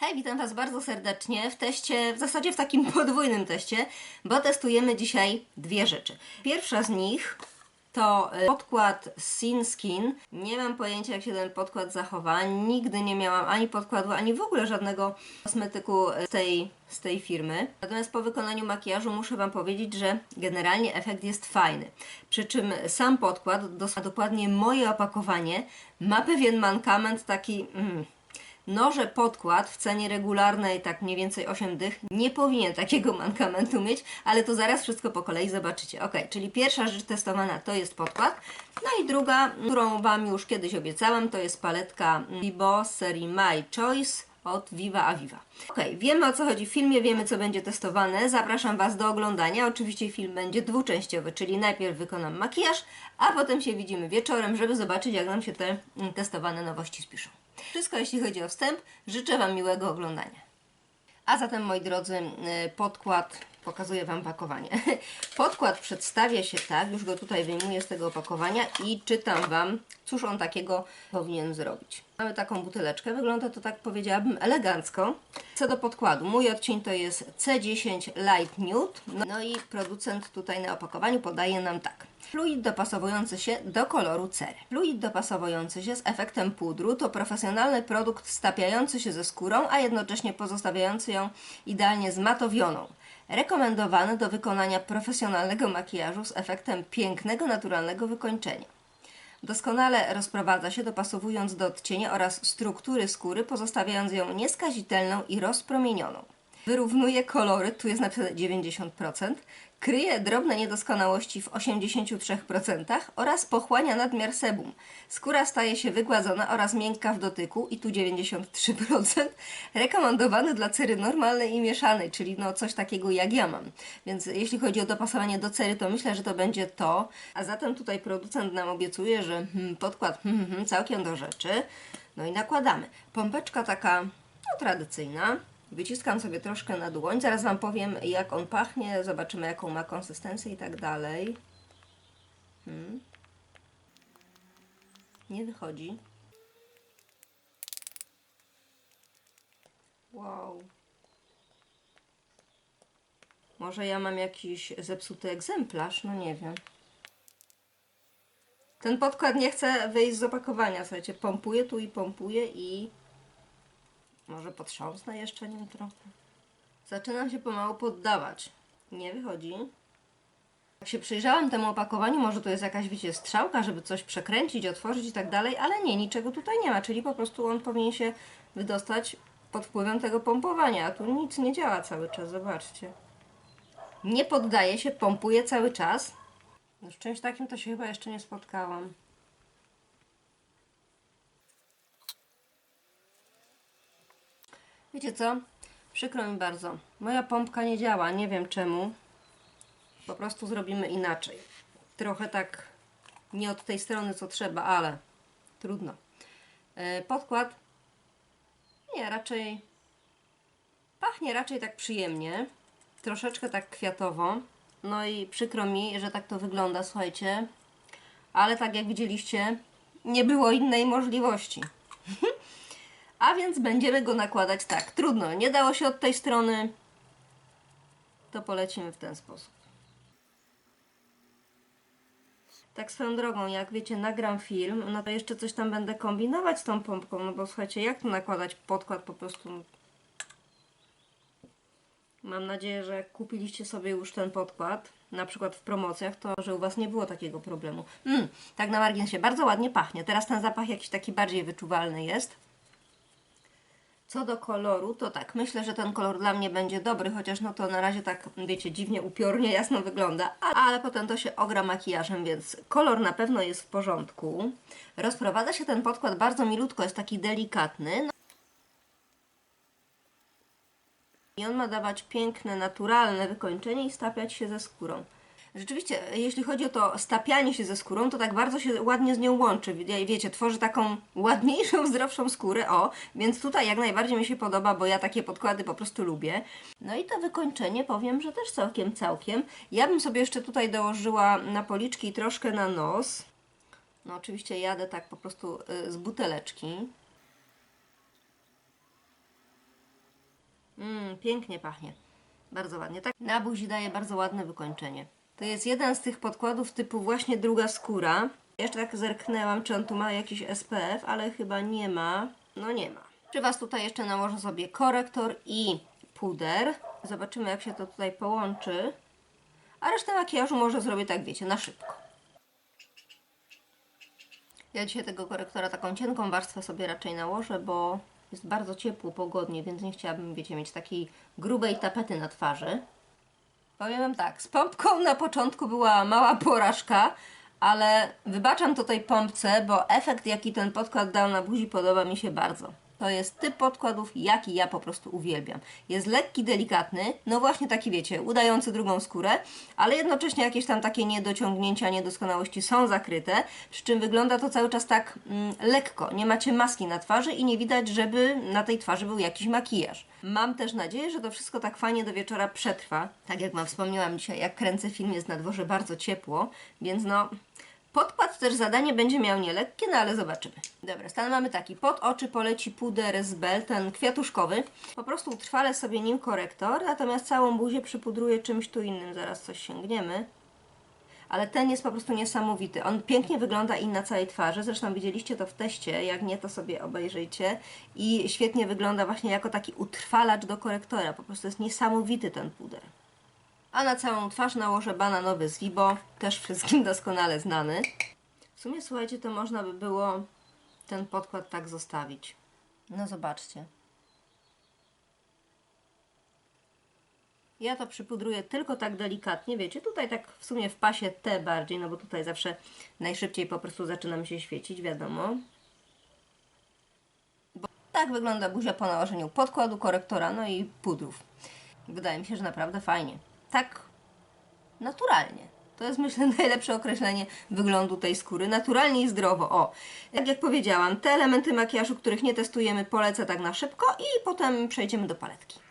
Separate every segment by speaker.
Speaker 1: Hej, witam Was bardzo serdecznie w teście, w zasadzie w takim podwójnym teście, bo testujemy dzisiaj dwie rzeczy. Pierwsza z nich to y, podkład Sin Skin. Nie mam pojęcia, jak się ten podkład zachowa. Nigdy nie miałam ani podkładu, ani w ogóle żadnego kosmetyku z tej, z tej firmy. Natomiast po wykonaniu makijażu muszę Wam powiedzieć, że generalnie efekt jest fajny. Przy czym sam podkład, dokładnie moje opakowanie, ma pewien mankament taki... Mm, no, że podkład w cenie regularnej, tak mniej więcej 8 dych, nie powinien takiego mankamentu mieć, ale to zaraz wszystko po kolei zobaczycie. Ok, czyli pierwsza rzecz testowana to jest podkład. No i druga, którą Wam już kiedyś obiecałam, to jest paletka Bibo serii My Choice od Viva Aviva. Ok, wiemy o co chodzi w filmie, wiemy co będzie testowane. Zapraszam Was do oglądania. Oczywiście film będzie dwuczęściowy, czyli najpierw wykonam makijaż, a potem się widzimy wieczorem, żeby zobaczyć jak nam się te testowane nowości spiszą. Wszystko jeśli chodzi o wstęp. Życzę Wam miłego oglądania. A zatem, moi drodzy, y, podkład, pokazuję Wam pakowanie. Podkład przedstawia się tak, już go tutaj wyjmuję z tego opakowania i czytam Wam, cóż on takiego powinien zrobić. Mamy taką buteleczkę, wygląda to tak powiedziałabym elegancko. Co do podkładu, mój odcień to jest C10 Light Nude, no, no i producent tutaj na opakowaniu podaje nam tak. Fluid dopasowujący się do koloru cery. Fluid dopasowujący się z efektem pudru to profesjonalny produkt stapiający się ze skórą, a jednocześnie pozostawiający ją idealnie zmatowioną. Rekomendowany do wykonania profesjonalnego makijażu z efektem pięknego, naturalnego wykończenia. Doskonale rozprowadza się, dopasowując do odcienia oraz struktury skóry, pozostawiając ją nieskazitelną i rozpromienioną. Wyrównuje kolory, tu jest napisane 90%, kryje drobne niedoskonałości w 83% oraz pochłania nadmiar sebum. Skóra staje się wygładzona oraz miękka w dotyku i tu 93%. Rekomendowany dla cery normalnej i mieszanej, czyli no coś takiego jak ja mam. Więc jeśli chodzi o dopasowanie do cery, to myślę, że to będzie to. A zatem tutaj producent nam obiecuje, że hmm, podkład hmm, hmm, całkiem do rzeczy. No i nakładamy. Pompeczka taka no, tradycyjna. Wyciskam sobie troszkę na dłoń. Zaraz Wam powiem, jak on pachnie. Zobaczymy, jaką ma konsystencję i tak dalej. Hmm. Nie wychodzi. Wow. Może ja mam jakiś zepsuty egzemplarz? No nie wiem. Ten podkład nie chce wyjść z opakowania. Słuchajcie, pompuje tu i pompuje i może potrząsnę jeszcze nim trochę. Zaczynam się pomału poddawać. Nie wychodzi. Jak się przyjrzałam temu opakowaniu, może to jest jakaś, wiecie, strzałka, żeby coś przekręcić, otworzyć i tak dalej, ale nie, niczego tutaj nie ma, czyli po prostu on powinien się wydostać pod wpływem tego pompowania, a tu nic nie działa cały czas, zobaczcie. Nie poddaje się, pompuje cały czas. No z czymś takim to się chyba jeszcze nie spotkałam. Wiecie co? Przykro mi bardzo. Moja pompka nie działa, nie wiem czemu. Po prostu zrobimy inaczej. Trochę tak nie od tej strony co trzeba, ale trudno. E, Podkład nie, raczej pachnie raczej tak przyjemnie. Troszeczkę tak kwiatowo. No i przykro mi, że tak to wygląda, słuchajcie. Ale tak jak widzieliście, nie było innej możliwości. A więc będziemy go nakładać tak. Trudno, nie dało się od tej strony. To polecimy w ten sposób. Tak swoją drogą, jak wiecie, nagram film, no to jeszcze coś tam będę kombinować z tą pompką, no bo słuchajcie, jak tu nakładać podkład po prostu. Mam nadzieję, że jak kupiliście sobie już ten podkład, na przykład w promocjach, to że u Was nie było takiego problemu. Mm, tak na marginesie, bardzo ładnie pachnie. Teraz ten zapach jakiś taki bardziej wyczuwalny jest. Co do koloru, to tak, myślę, że ten kolor dla mnie będzie dobry, chociaż no to na razie tak, wiecie, dziwnie, upiornie, jasno wygląda, ale potem to się ogra makijażem, więc kolor na pewno jest w porządku. Rozprowadza się ten podkład bardzo milutko, jest taki delikatny. No. I on ma dawać piękne, naturalne wykończenie i stapiać się ze skórą. Rzeczywiście, jeśli chodzi o to stapianie się ze skórą, to tak bardzo się ładnie z nią łączy. Wie- Wiecie, tworzy taką ładniejszą, zdrowszą skórę, o, więc tutaj jak najbardziej mi się podoba, bo ja takie podkłady po prostu lubię. No i to wykończenie powiem, że też całkiem, całkiem. Ja bym sobie jeszcze tutaj dołożyła na policzki troszkę na nos. No oczywiście jadę tak po prostu y, z buteleczki. Mmm, pięknie pachnie. Bardzo ładnie. Tak na buzi daje bardzo ładne wykończenie. To jest jeden z tych podkładów typu właśnie druga skóra. Jeszcze tak zerknęłam, czy on tu ma jakiś SPF, ale chyba nie ma. No nie ma. Przy Was tutaj jeszcze nałożę sobie korektor i puder. Zobaczymy, jak się to tutaj połączy. A resztę makijażu może zrobię tak, wiecie, na szybko. Ja dzisiaj tego korektora taką cienką warstwę sobie raczej nałożę, bo jest bardzo ciepło, pogodnie, więc nie chciałabym, wiecie, mieć takiej grubej tapety na twarzy. Powiem Wam tak, z pompką na początku była mała porażka, ale wybaczam to tej pompce, bo efekt, jaki ten podkład dał na buzi, podoba mi się bardzo. To jest typ podkładów, jaki ja po prostu uwielbiam. Jest lekki, delikatny, no właśnie taki wiecie, udający drugą skórę, ale jednocześnie jakieś tam takie niedociągnięcia, niedoskonałości są zakryte, przy czym wygląda to cały czas tak mm, lekko. Nie macie maski na twarzy i nie widać, żeby na tej twarzy był jakiś makijaż. Mam też nadzieję, że to wszystko tak fajnie do wieczora przetrwa. Tak jak Wam wspomniałam dzisiaj, jak kręcę film, jest na dworze bardzo ciepło, więc no... Podkład też zadanie będzie miał nielekkie, no ale zobaczymy. Dobra, stan mamy taki. Pod oczy poleci puder z Bell, ten kwiatuszkowy. Po prostu utrwalę sobie nim korektor, natomiast całą buzię przypudruję czymś tu innym. Zaraz coś sięgniemy. Ale ten jest po prostu niesamowity. On pięknie wygląda i na całej twarzy. Zresztą widzieliście to w teście, jak nie to sobie obejrzyjcie. I świetnie wygląda właśnie jako taki utrwalacz do korektora. Po prostu jest niesamowity ten puder. A na całą twarz nałożę bananowy z Vibo, też wszystkim doskonale znany. W sumie, słuchajcie, to można by było ten podkład tak zostawić. No zobaczcie. Ja to przypudruję tylko tak delikatnie, wiecie, tutaj tak w sumie w pasie T bardziej, no bo tutaj zawsze najszybciej po prostu zaczynam się świecić, wiadomo. Bo tak wygląda buzia po nałożeniu podkładu, korektora, no i pudrów. Wydaje mi się, że naprawdę fajnie. Tak naturalnie. To jest myślę najlepsze określenie wyglądu tej skóry. Naturalnie i zdrowo. O, tak jak powiedziałam, te elementy makijażu, których nie testujemy, polecę tak na szybko i potem przejdziemy do paletki.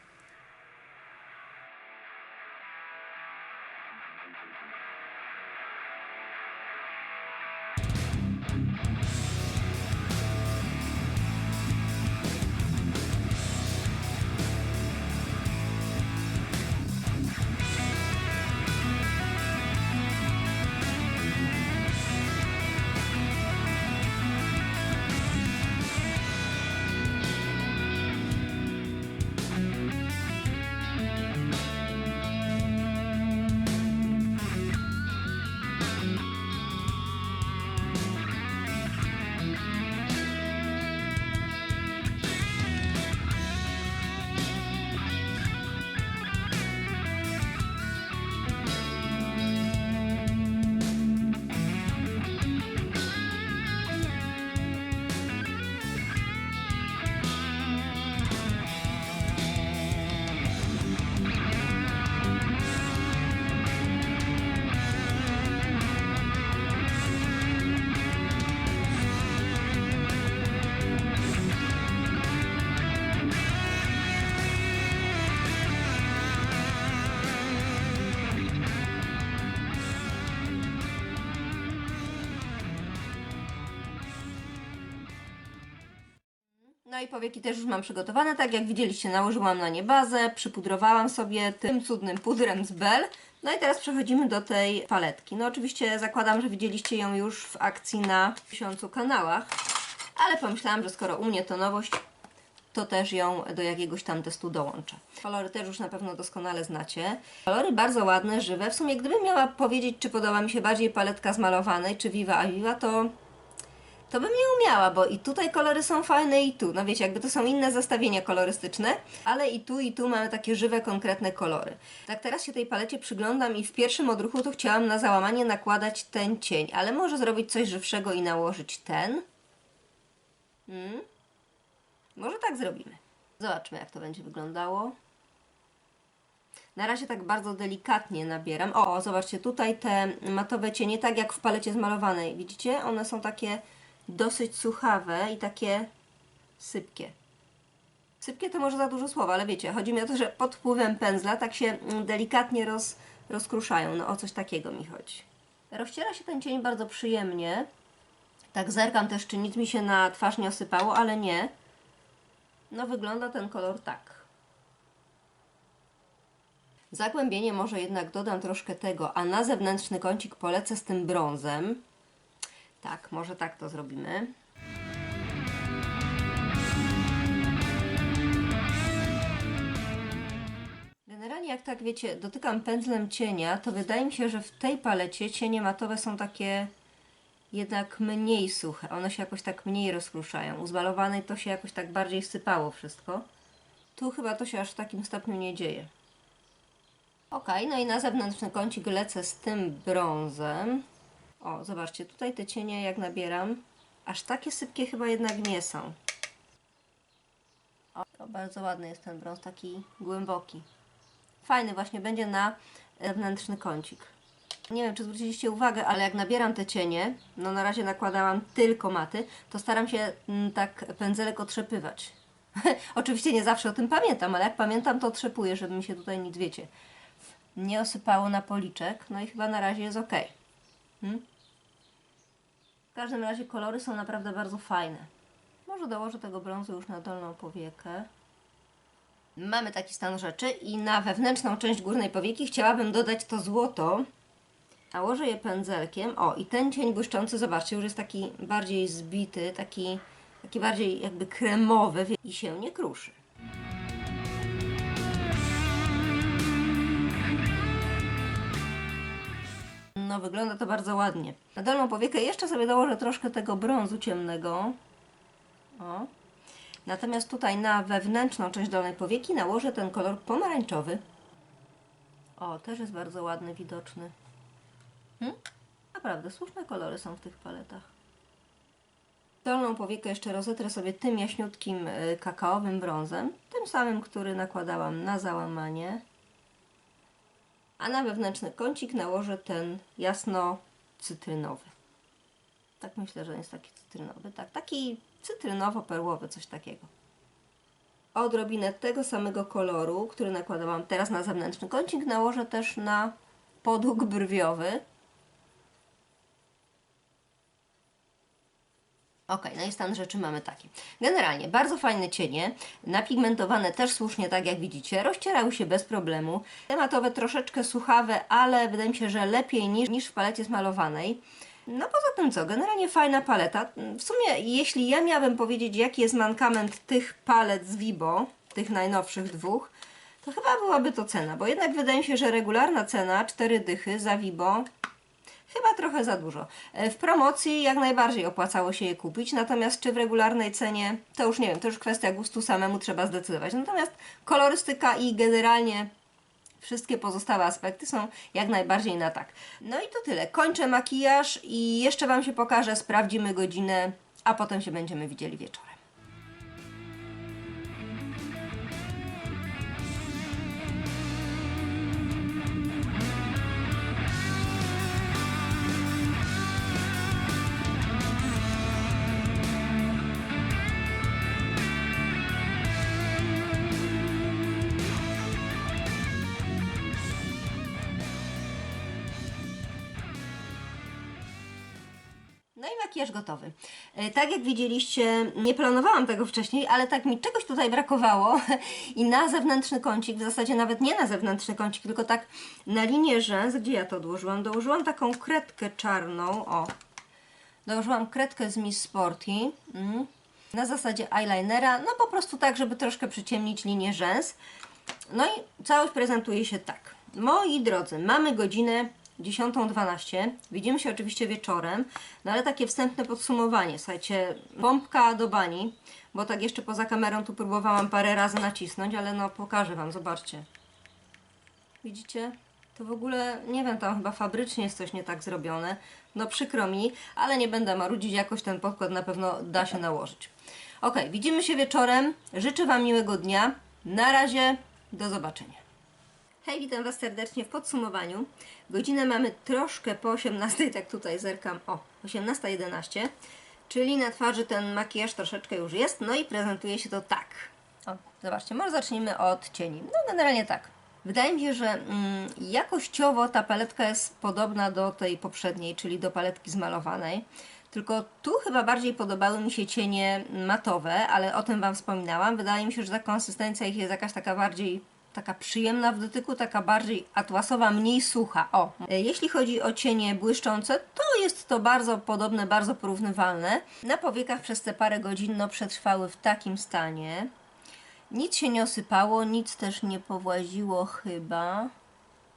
Speaker 1: No i powieki też już mam przygotowane, tak jak widzieliście nałożyłam na nie bazę, przypudrowałam sobie tym cudnym pudrem z Bell. No i teraz przechodzimy do tej paletki. No oczywiście zakładam, że widzieliście ją już w akcji na tysiącu kanałach, ale pomyślałam, że skoro u mnie to nowość, to też ją do jakiegoś tam testu dołączę. Kolory też już na pewno doskonale znacie. Kolory bardzo ładne, żywe. W sumie gdybym miała powiedzieć, czy podoba mi się bardziej paletka z malowanej, czy Viva a Viva, to to bym nie umiała, bo i tutaj kolory są fajne i tu. No wiecie, jakby to są inne zestawienia kolorystyczne, ale i tu i tu mamy takie żywe, konkretne kolory. Tak teraz się tej palecie przyglądam i w pierwszym odruchu to chciałam na załamanie nakładać ten cień, ale może zrobić coś żywszego i nałożyć ten. Hmm? Może tak zrobimy. Zobaczmy, jak to będzie wyglądało. Na razie tak bardzo delikatnie nabieram. O, zobaczcie, tutaj te matowe cienie, tak jak w palecie zmalowanej. Widzicie? One są takie dosyć suchawe i takie sypkie. Sypkie to może za dużo słowa, ale wiecie, chodzi mi o to, że pod wpływem pędzla tak się mm, delikatnie roz, rozkruszają. No o coś takiego mi chodzi. Rozciera się ten cień bardzo przyjemnie. Tak zerkam też, czy nic mi się na twarz nie osypało, ale nie. No wygląda ten kolor tak. Zagłębienie może jednak dodam troszkę tego, a na zewnętrzny kącik polecę z tym brązem. Tak, może tak to zrobimy. Generalnie jak tak wiecie, dotykam pędzlem cienia, to wydaje mi się, że w tej palecie cienie matowe są takie jednak mniej suche. One się jakoś tak mniej rozkruszają. U zmalowanej to się jakoś tak bardziej sypało wszystko. Tu chyba to się aż w takim stopniu nie dzieje. Ok, no i na zewnętrzny kącik lecę z tym brązem. O, zobaczcie, tutaj te cienie jak nabieram, aż takie sypkie chyba jednak nie są. O, bardzo ładny jest ten brąz, taki głęboki. Fajny właśnie będzie na zewnętrzny kącik. Nie wiem, czy zwróciliście uwagę, ale jak nabieram te cienie, no na razie nakładałam tylko maty, to staram się mm, tak pędzelek otrzepywać. Oczywiście nie zawsze o tym pamiętam, ale jak pamiętam, to otrzepuję, żeby mi się tutaj nic, wiecie, nie osypało na policzek. No i chyba na razie jest ok. Hmm? W każdym razie kolory są naprawdę bardzo fajne. Może dołożę tego brązu już na dolną powiekę. Mamy taki stan rzeczy i na wewnętrzną część górnej powieki chciałabym dodać to złoto. Nałożę je pędzelkiem. O, i ten cień błyszczący, zobaczcie, już jest taki bardziej zbity, taki, taki bardziej jakby kremowy i się nie kruszy. No, wygląda to bardzo ładnie. Na dolną powiekę jeszcze sobie dołożę troszkę tego brązu ciemnego. O. Natomiast tutaj na wewnętrzną część dolnej powieki nałożę ten kolor pomarańczowy. O, też jest bardzo ładny, widoczny. Hmm? Naprawdę, słuszne kolory są w tych paletach. Dolną powiekę jeszcze rozetrę sobie tym jaśniutkim y, kakaowym brązem, tym samym, który nakładałam na załamanie. A na wewnętrzny kącik nałożę ten jasno cytrynowy. Tak myślę, że jest taki cytrynowy. Tak, taki cytrynowo-perłowy, coś takiego. Odrobinę tego samego koloru, który nakładałam teraz na zewnętrzny kącik, nałożę też na podłóg brwiowy. Ok, no i stan rzeczy mamy taki. Generalnie bardzo fajne cienie, napigmentowane też słusznie, tak jak widzicie, rozcierały się bez problemu. Tematowe troszeczkę suchawe, ale wydaje mi się, że lepiej niż, niż w palecie smalowanej. No poza tym co, generalnie fajna paleta. W sumie jeśli ja miałabym powiedzieć jaki jest mankament tych palet z Vibo, tych najnowszych dwóch, to chyba byłaby to cena, bo jednak wydaje mi się, że regularna cena, 4 dychy za Vibo, Chyba trochę za dużo. E, W promocji jak najbardziej opłacało się je kupić, natomiast czy w regularnej cenie, to już nie wiem, to już kwestia gustu samemu trzeba zdecydować. Natomiast kolorystyka i generalnie wszystkie pozostałe aspekty są jak najbardziej na tak. No i to tyle. Kończę makijaż i jeszcze Wam się pokażę, sprawdzimy godzinę, a potem się będziemy widzieli wieczorem. Makijaż gotowy. E, Tak jak widzieliście, nie planowałam tego wcześniej, ale tak mi czegoś tutaj brakowało i na zewnętrzny kącik, w zasadzie nawet nie na zewnętrzny kącik, tylko tak na linię rzęs, gdzie ja to odłożyłam? Dołożyłam taką kredkę czarną, o, dołożyłam kredkę z Miss Sporty, mm, na zasadzie eyelinera, no po prostu tak, żeby troszkę przyciemnić linię rzęs. No i całość prezentuje się tak. Moi drodzy, mamy godzinę 10.12. Widzimy się oczywiście wieczorem, no ale takie wstępne podsumowanie. Słuchajcie, pompka do bani, bo tak jeszcze poza kamerą tu próbowałam parę razy nacisnąć, ale no pokażę Wam, zobaczcie. Widzicie? To w ogóle, nie wiem, tam chyba fabrycznie jest coś nie tak zrobione. No przykro mi, ale nie będę marudzić, jakoś ten podkład na pewno da się nałożyć. Ok, widzimy się wieczorem. Życzę Wam miłego dnia. Na razie, do zobaczenia. Hej, witam Was serdecznie w podsumowaniu. Godzinę mamy troszkę po 18, tak tutaj zerkam, o, 18.11, czyli na twarzy ten makijaż troszeczkę już jest, no i prezentuje się to tak. O, zobaczcie, może zacznijmy od cieni. No generalnie tak. Wydaje mi się, że mm, jakościowo ta paletka jest podobna do tej poprzedniej, czyli do paletki zmalowanej. Tylko tu chyba bardziej podobały mi się cienie matowe, ale o tym Wam wspominałam. Wydaje mi się, że ta konsystencja ich jest jakaś taka bardziej taka przyjemna w dotyku, taka bardziej atłasowa, mniej sucha. O, e, jeśli chodzi o cienie błyszczące, to jest to bardzo podobne, bardzo porównywalne. Na powiekach przez te parę godzin no, przetrwały w takim stanie. Nic się nie osypało, nic też nie powłaziło chyba.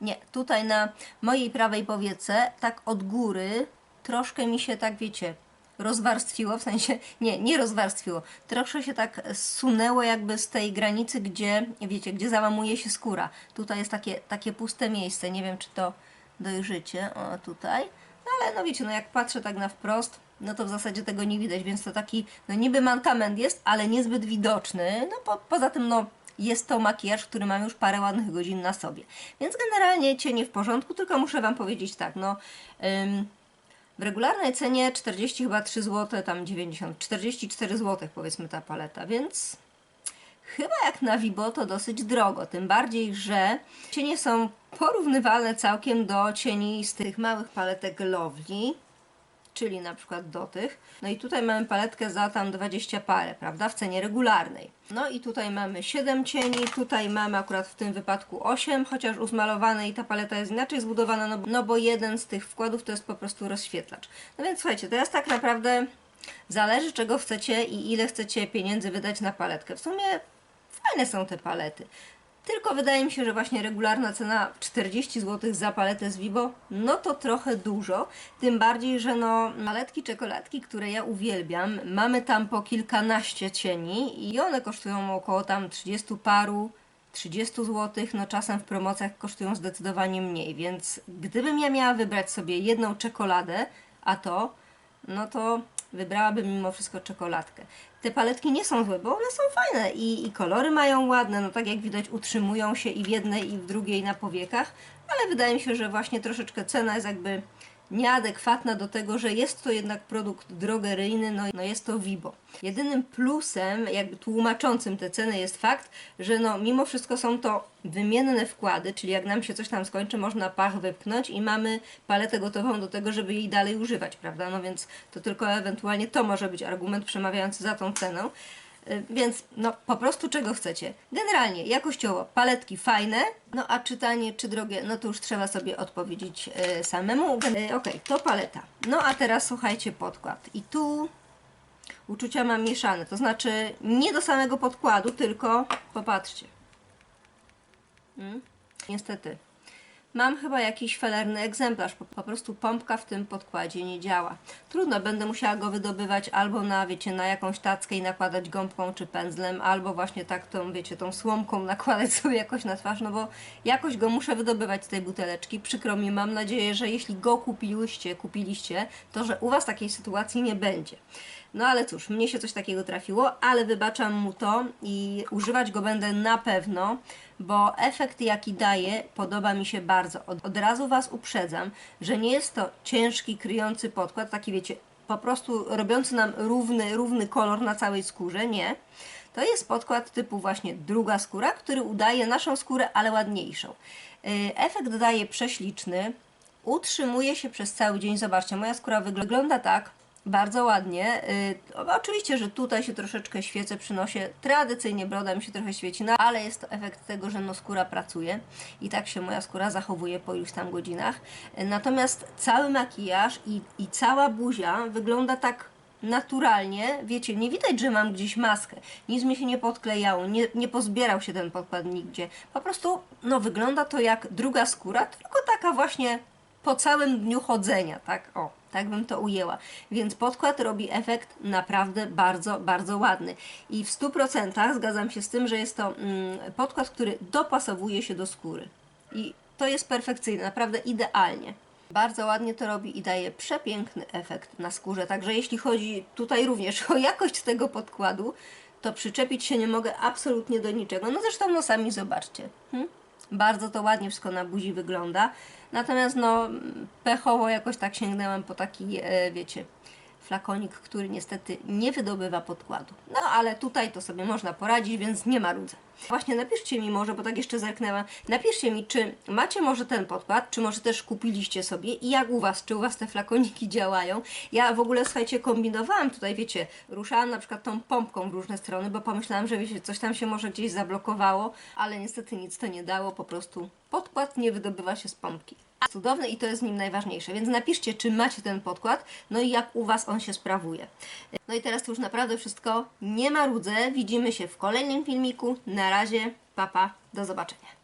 Speaker 1: Nie, tutaj na mojej prawej powiece, tak od góry, troszkę mi się tak, wiecie, rozwarstwiło, w sensie, nie, nie rozwarstwiło, troszkę się tak zsunęło jakby z tej granicy, gdzie, wiecie, gdzie załamuje się skóra. Tutaj jest takie, takie puste miejsce, nie wiem czy to dojrzycie, o tutaj, no ale no wiecie, no jak patrzę tak na wprost, no to w zasadzie tego nie widać, więc to taki, no niby mankament jest, ale niezbyt widoczny, no po, poza tym no jest to makijaż, który mam już parę ładnych godzin na sobie. Więc generalnie cienie w porządku, tylko muszę Wam powiedzieć tak, no ym, w regularnej cenie 40 chyba 3 zł, tam 90, 44 zł powiedzmy ta paleta, więc chyba jak na Vibo to dosyć drogo, tym bardziej, że cienie są porównywalne całkiem do cieni z tych małych paletek Lovely, czyli na przykład do tych. No i tutaj mamy paletkę za tam 20 parę, prawda, w cenie regularnej. No i tutaj mamy 7 cieni, tutaj mamy akurat w tym wypadku 8, chociaż uzmalowane i ta paleta jest inaczej zbudowana, no, no bo jeden z tych wkładów to jest po prostu rozświetlacz. No więc słuchajcie, teraz tak naprawdę zależy czego chcecie i ile chcecie pieniędzy wydać na paletkę. W sumie fajne są te palety. Tylko wydaje mi się, że właśnie regularna cena 40 zł za paletę z Vibo, no to trochę dużo. Tym bardziej, że no paletki czekoladki, które ja uwielbiam, mamy tam po kilkanaście cieni i one kosztują około tam 30 paru. 30 zł, no czasem w promocjach kosztują zdecydowanie mniej, więc gdybym ja miała wybrać sobie jedną czekoladę, a to, no to wybrałabym mimo wszystko czekoladkę. Te paletki nie są złe, bo one są fajne i, i kolory mają ładne, no tak jak widać utrzymują się i w jednej i w drugiej na powiekach, ale wydaje mi się, że właśnie troszeczkę cena jest jakby nieadekwatna do tego, że jest to jednak produkt drogeryjny, no, no jest to Vibo. Jedynym plusem, jakby tłumaczącym tę cenę jest fakt, że no mimo wszystko są to wymienne wkłady, czyli jak nam się coś tam skończy, można pach wypchnąć i mamy paletę gotową do tego, żeby jej dalej używać, prawda? No więc to tylko ewentualnie to może być argument przemawiający za tą cenę. Y, Więc no po prostu czego chcecie. Generalnie jakościowo paletki fajne, no a czytanie czy drogie, no to już trzeba sobie odpowiedzieć y, samemu. Y, Okej, to paleta. No a teraz słuchajcie podkład. I tu uczucia mam mieszane, to znaczy nie do samego podkładu, tylko popatrzcie. Mm? Niestety. Mam chyba jakiś felerny egzemplarz, po, prostu pompka w tym podkładzie nie działa. Trudno, będę musiała go wydobywać albo na, wiecie, na jakąś tackę i nakładać gąbką czy pędzlem, albo właśnie tak tą, wiecie, tą słomką nakładać sobie jakoś na twarz, no bo jakoś go muszę wydobywać z tej buteleczki. Przykro mi, mam nadzieję, że jeśli go kupiłyście, kupiliście, to że u Was takiej sytuacji nie będzie. No ale cóż, mnie się coś takiego trafiło, ale wybaczam mu to i używać go będę na pewno, bo efekt jaki daje podoba mi się bardzo. Od, od razu Was uprzedzam, że nie jest to ciężki, kryjący podkład, taki wiecie, po prostu robiący nam równy, równy kolor na całej skórze, nie. To jest podkład typu właśnie druga skóra, który udaje naszą skórę, ale ładniejszą. Yy, Efekt daje prześliczny, utrzymuje się przez cały dzień. Zobaczcie, moja skóra wygląda tak, bardzo ładnie. Yy, oczywiście, że tutaj się troszeczkę świecę przynosi. Tradycyjnie broda mi się trochę świeci, no ale jest to efekt tego, że no skóra pracuje i tak się moja skóra zachowuje po iluś tam godzinach. Yy, natomiast cały makijaż i, i cała buzia wygląda tak naturalnie, wiecie, nie widać, że mam gdzieś maskę, nic mi się nie podklejało, nie, nie pozbierał się ten podkład nigdzie. Po prostu, no wygląda to jak druga skóra, tylko taka właśnie po całym dniu chodzenia, tak? O, tak bym to ujęła. Więc podkład robi efekt naprawdę bardzo, bardzo ładny. I w 100% zgadzam się z tym, że jest to mm, podkład, który dopasowuje się do skóry. I to jest perfekcyjne, naprawdę idealnie. Bardzo ładnie to robi i daje przepiękny efekt na skórze. Także jeśli chodzi tutaj również o jakość tego podkładu, to przyczepić się nie mogę absolutnie do niczego. No zresztą no sami zobaczcie. Hm? Bardzo to ładnie wszystko na buzi wygląda. Natomiast no pechowo jakoś tak sięgnęłam po taki, e, wiecie, flakonik, który niestety nie wydobywa podkładu. No ale tutaj to sobie można poradzić, więc nie ma rudze. Właśnie napiszcie mi może, bo tak jeszcze zerknęłam, napiszcie mi, czy macie może ten podkład, czy może też kupiliście sobie i jak u Was, czy u Was te flakoniki działają. Ja w ogóle, słuchajcie, kombinowałam tutaj, wiecie, ruszałam na przykład tą pompką w różne strony, bo pomyślałam, że wiecie, coś tam się może gdzieś zablokowało, ale niestety nic to nie dało, po prostu podkład nie wydobywa się z pompki. Cudowny i to jest w nim najważniejsze, więc napiszcie, czy macie ten podkład, no i jak u Was on się sprawuje. No i teraz to już naprawdę wszystko. Nie ma rudzę. Widzimy się w kolejnym filmiku. Na razie, papa, do zobaczenia.